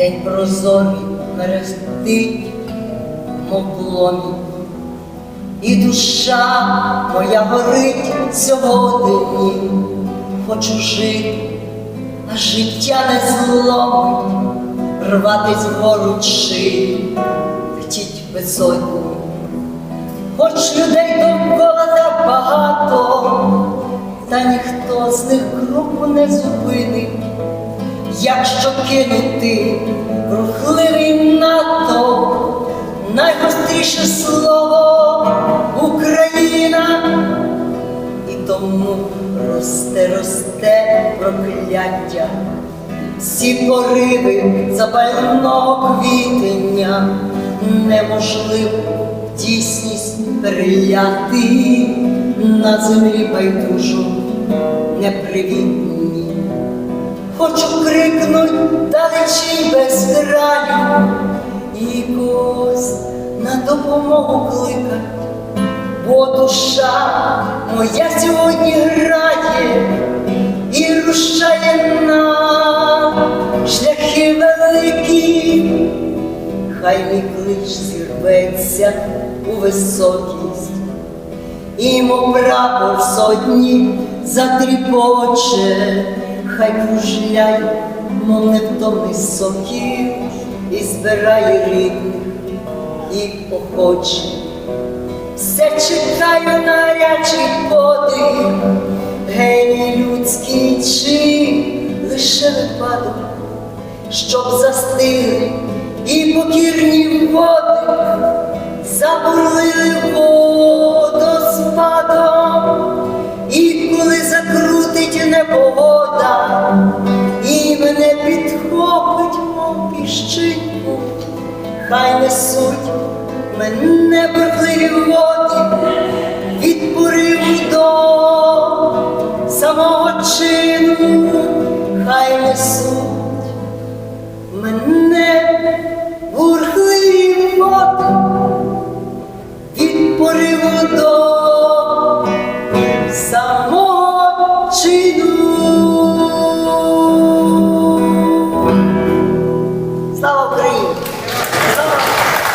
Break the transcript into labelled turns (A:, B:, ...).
A: день прозорий мерехтить, мов. І душа моя горить сьогодні, хочу жити, а життя не зломить, рватись вгору чи летіть висотні. Хоч людей довкола так багато, та ніхто з них крупу не зупинить, якщо кинути рухливий натовп, найгостріше слово Україна, і тому росте, росте прокляття, всі пориви запального квітення неможливо дійсність переляти на землі байдужу непривітні. Хочу крикнуть далечі без краю і когось на допомогу кликать, бо душа моя сьогодні грає і рушає на шляхи великі. Хай мій клич зірветься у високість, і мов прапор сотні затріпоче, хай кружляє, мов невтомний сокіл, і збирає рідних і охоче. Все чекаю на гарячий подих, геній людський чи лише випадок, щоб застигли і покірні води забурлили закрутить непогода, і мене підхопить, мов піщинку, хай несуть мене бурхливі води від пориву до самого чину, хай несуть